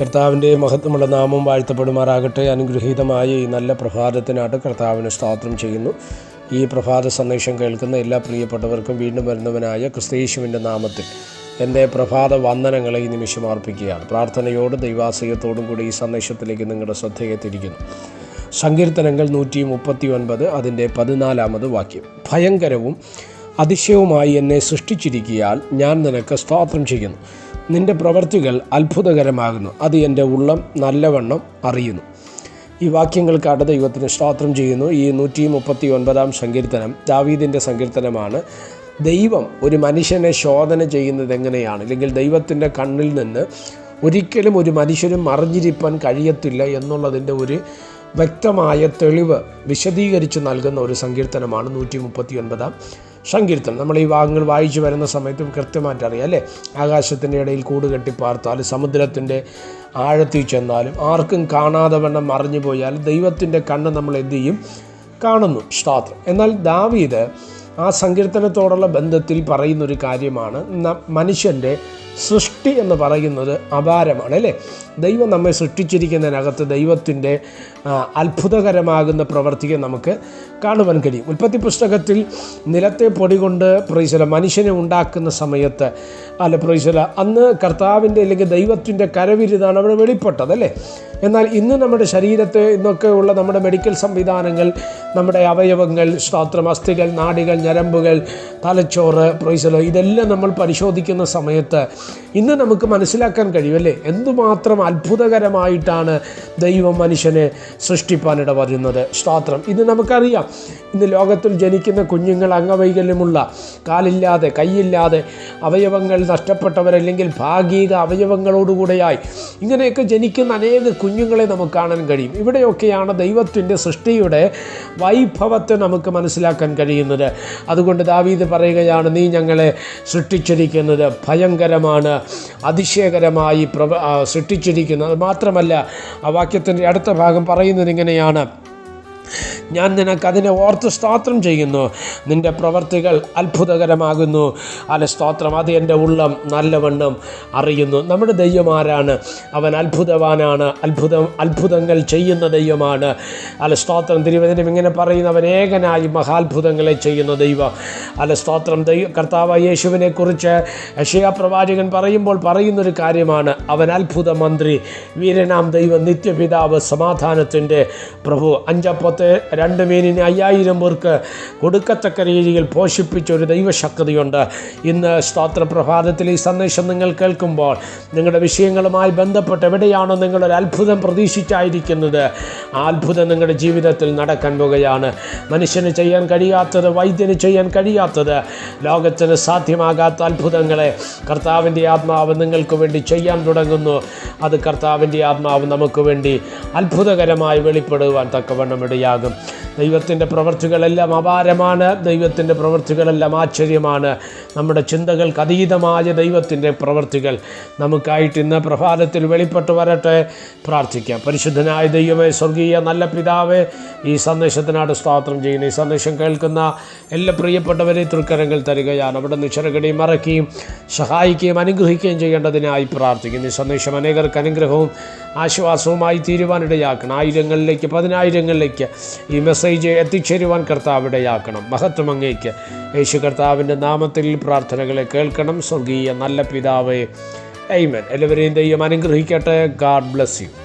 കർത്താവിന്റെ മഹത്വമുള്ള നാമം വാഴ്ത്തപ്പെടുമാറാകട്ടെ. അനുഗ്രഹീതമായ ഈ നല്ല പ്രഭാതത്തിനായിട്ട് കർത്താവിന് സ്തോത്രം ചെയ്യുന്നു. ഈ പ്രഭാത സന്ദേശം കേൾക്കുന്ന എല്ലാ പ്രിയപ്പെട്ടവർക്കും വീണ്ടും വരുന്നവനായ ക്രിസ്തീശുവിന്റെ നാമത്തിൽ എന്റെ പ്രഭാത വന്ദനങ്ങളെ ഈ നിമിഷം അർപ്പിക്കുകയാണ്. പ്രാർത്ഥനയോടും ദൈവാശ്രയത്തോടും കൂടി ഈ സന്ദേശത്തിലേക്ക് നിങ്ങളുടെ ശ്രദ്ധയെ തിരിക്കുന്നു. സങ്കീർത്തനങ്ങൾ നൂറ്റി മുപ്പത്തി ഒൻപത് അതിന്റെ പതിനാലാമത് വാക്യം. ഭയങ്കരവും അതിശയവുമായി എന്നെ സൃഷ്ടിച്ചിരിക്കിയാൽ ഞാൻ നിനക്ക് സ്തോത്രം ചെയ്യുന്നു. നിന്റെ പ്രവർത്തികൾ അത്ഭുതകരമാകുന്നു. അത് എന്റെ ഉള്ളം നല്ലവണ്ണം അറിയുന്നു. ഈ വാക്യങ്ങൾക്ക് അടുത്ത യുഗത്തിന് സ്തോത്രം ചെയ്യുന്നു. ഈ നൂറ്റി മുപ്പത്തി ഒൻപതാം സങ്കീർത്തനം ദാവീദിന്റെ സങ്കീർത്തനമാണ്. ദൈവം ഒരു മനുഷ്യനെ ശോധന ചെയ്യുന്നത് എങ്ങനെയാണ്? അല്ലെങ്കിൽ ദൈവത്തിന്റെ കണ്ണിൽ നിന്ന് ഒരിക്കലും ഒരു മനുഷ്യനും മറിഞ്ഞിരിപ്പാൻ കഴിയത്തില്ല എന്നുള്ളതിന്റെ ഒരു വ്യക്തമായ തെളിവ് വിശദീകരിച്ച് നൽകുന്ന ഒരു സങ്കീർത്തനമാണ് നൂറ്റി മുപ്പത്തി ഒൻപതാം സങ്കീർത്തനം. നമ്മൾ ഈ ഭാഗങ്ങൾ വായിച്ചു വരുന്ന സമയത്തും കൃത്യമായിട്ട് അറിയാം അല്ലേ? ആകാശത്തിന്റെ ഇടയിൽ കൂട് കെട്ടി പാർത്താലും സമുദ്രത്തിന്റെ ആഴത്തിൽ ചെന്നാലും ആർക്കും കാണാതെ വണ്ണം മറിഞ്ഞു പോയാൽ ദൈവത്തിന്റെ കണ്ണ് നമ്മൾ എന്ത് ചെയ്യും? കാണുന്നു. സ്തോത്രം. എന്നാൽ ദാവീദ് ആ സങ്കീർത്തനത്തോടുള്ള ബന്ധത്തിൽ പറയുന്നൊരു കാര്യമാണ് മനുഷ്യന്റെ സൃഷ്ടി എന്ന് പറയുന്നത് അപാരമാണ് അല്ലേ? ദൈവം നമ്മെ സൃഷ്ടിച്ചിരിക്കുന്നതിനകത്ത് ദൈവത്തിന്റെ അത്ഭുതകരമാകുന്ന പ്രവർത്തിയെ നമുക്ക് കാണുവാൻ കഴിയും. ഉൽപ്പത്തി പുസ്തകത്തിൽ നിലത്തെ പൊടി കൊണ്ട് പ്രൈസല മനുഷ്യനെ ഉണ്ടാക്കുന്ന സമയത്ത് അല്ല പ്രൈസല അന്ന് കർത്താവിന്റെ അല്ലെങ്കിൽ ദൈവത്തിന്റെ കരവിരുതാണ് അവിടെ വെളിപ്പെട്ടത് അല്ലേ? എന്നാൽ ഇന്ന് നമ്മുടെ ശരീരത്തെ ഇന്നൊക്കെയുള്ള നമ്മുടെ മെഡിക്കൽ സംവിധാനങ്ങൾ നമ്മുടെ അവയവങ്ങൾ ശ്രോത്രം അസ്ഥികൾ നാഡികൾ ഞരമ്പുകൾ തലച്ചോറ് പ്രൈസലോ ഇതെല്ലാം നമ്മൾ പരിശോധിക്കുന്ന സമയത്ത് ഇന്ന് നമുക്ക് മനസ്സിലാക്കാൻ കഴിയുമല്ലേ? എന്തുമാത്രം അത്ഭുതകരമായിട്ടാണ് ദൈവം മനുഷ്യനെ സൃഷ്ടിപ്പാനിട വരുന്നത് സ്തോത്രം. ഇത് നമുക്കറിയാം ഇന്ന് ലോകത്തിൽ ജനിക്കുന്ന കുഞ്ഞുങ്ങൾ അംഗവൈകല്യമുള്ള കാലില്ലാതെ കൈയില്ലാതെ അവയവങ്ങൾ നഷ്ടപ്പെട്ടവരല്ലെങ്കിൽ ഭാഗിക അവയവങ്ങളോടുകൂടെയായി ഇങ്ങനെയൊക്കെ ജനിക്കുന്ന അനേക കുഞ്ഞുങ്ങളെ നമുക്ക് കാണാൻ കഴിയും. ഇവിടെയൊക്കെയാണ് ദൈവത്തിന്റെ സൃഷ്ടിയുടെ വൈഭവത്തെ നമുക്ക് മനസ്സിലാക്കാൻ കഴിയുന്നത്. അതുകൊണ്ട് ദാവീദ് പറയുകയാണ് നീ ഞങ്ങളെ സൃഷ്ടിച്ചിരിക്കുന്നത് ഭയങ്കരമാണ് അതിശയകരമായി പ്രവ സൃഷ്ടിച്ചിരിക്കുന്നത്. മാത്രമല്ല ആ വാക്യത്തിന്റെ അടുത്ത ഭാഗം പറയുന്നത് ഇങ്ങനെയാണ്. ഞാൻ നിനക്ക് അതിനെ ഓർത്ത് സ്തോത്രം ചെയ്യുന്നു. നിന്റെ പ്രവർത്തികൾ അത്ഭുതകരമാകുന്നു. അല്ല സ്തോത്രം. അത് എന്റെ ഉള്ളം നല്ലവണ്ണം അറിയുന്നു. നമ്മുടെ ദൈവമാരാണ്. അവൻ അത്ഭുതവാനാണ്. അത്ഭുതം അത്ഭുതങ്ങൾ ചെയ്യുന്ന ദൈവമാണ്. അല്ല സ്തോത്രം. തിരുവചനം ഇങ്ങനെ പറയുന്ന. അവൻ ഏകനായി മഹാത്ഭുതങ്ങളെ ചെയ്യുന്ന ദൈവം. അല്ല സ്തോത്രം. ദൈവ കർത്താവ് യേശുവിനെ കുറിച്ച് യശയാ പ്രവാചകൻ പറയുമ്പോൾ പറയുന്നൊരു കാര്യമാണ്. അവൻ അത്ഭുത മന്ത്രി. വീരനാം ദൈവം നിത്യപിതാവ് സമാധാനത്തിന്റെ പ്രഭു. അഞ്ചപ്പത്തെ രണ്ട് മീനിന് അയ്യായിരം പേർക്ക് കൊടുക്കത്തക്ക രീതിയിൽ പോഷിപ്പിച്ച ഒരു ദൈവശക്തിയുണ്ട്. ഇന്ന് സ്തോത്ര പ്രഭാതത്തിൽ ഈ സന്ദേശം നിങ്ങൾ കേൾക്കുമ്പോൾ നിങ്ങളുടെ വിഷയങ്ങളുമായി ബന്ധപ്പെട്ട് എവിടെയാണോ നിങ്ങളൊരു അത്ഭുതം പ്രതീക്ഷിച്ചായിരിക്കുന്നത് ആ അത്ഭുതം നിങ്ങളുടെ ജീവിതത്തിൽ നടക്കാൻ പോകുകയാണ്. മനുഷ്യന് ചെയ്യാൻ കഴിയാത്തത് വൈദ്യന് ചെയ്യാൻ കഴിയാത്തത് ലോകത്തിന് സാധ്യമാകാത്ത അത്ഭുതങ്ങളെ കർത്താവിന്റെ ആത്മാവ് നിങ്ങൾക്ക് വേണ്ടി ചെയ്യാൻ തുടങ്ങുന്നു. അത് കർത്താവിന്റെ ആത്മാവ് നമുക്ക് വേണ്ടി അത്ഭുതകരമായി വെളിപ്പെടുവാൻ തക്കവണ്ണം ഇടയാകും. ദൈവത്തിന്റെ പ്രവർത്തികളെല്ലാം അപാരമാണ്. ദൈവത്തിന്റെ പ്രവർത്തികളെല്ലാം ആശ്ചര്യമാണ്. നമ്മുടെ ചിന്തകൾക്ക് അതീതമായ ദൈവത്തിന്റെ പ്രവർത്തികൾ നമുക്കായിട്ട് ഇന്ന് പ്രഭാതത്തിൽ വെളിപ്പെട്ട് വരട്ടെ. പ്രാർത്ഥിക്കാം. പരിശുദ്ധനായ ദൈവമേ സ്വർഗീയ നല്ല പിതാവേ ഈ സന്ദേശത്തിനാണ് സ്തോത്രം ചെയ്യുന്നു. ഈ സന്ദേശം കേൾക്കുന്ന എല്ലാ പ്രിയപ്പെട്ടവരെ തൃക്കരങ്ങൾ തരികയാണ്. അവിടെ നിശ്ചരകടിയും മറക്കുകയും സഹായിക്കുകയും അനുഗ്രഹിക്കുകയും ചെയ്യേണ്ടതിനായി പ്രാർത്ഥിക്കുന്നു. ഈ സന്ദേശം അനേകർക്ക് അനുഗ്രഹവും ആശ്വാസവുമായി തീരുവാനിടയാക്കണം ആയിരങ്ങളിലേക്ക് പതിനായിരങ്ങളിലേക്ക് ഈ മെസ്സേജ് എത്തിച്ചേരുവാൻ കർത്താവ് ഇടയാക്കണം. മഹത്വം അങ്ങേക്ക്. യേശു കർത്താവിന്റെ നാമത്തിൽ പ്രാർത്ഥനകളെ കേൾക്കണം. സ്വർഗീയ നല്ല പിതാവേ എയ്മൻ എല്ലാവരെയും ദൈവം അനുഗ്രഹിക്കട്ടെ. God bless you.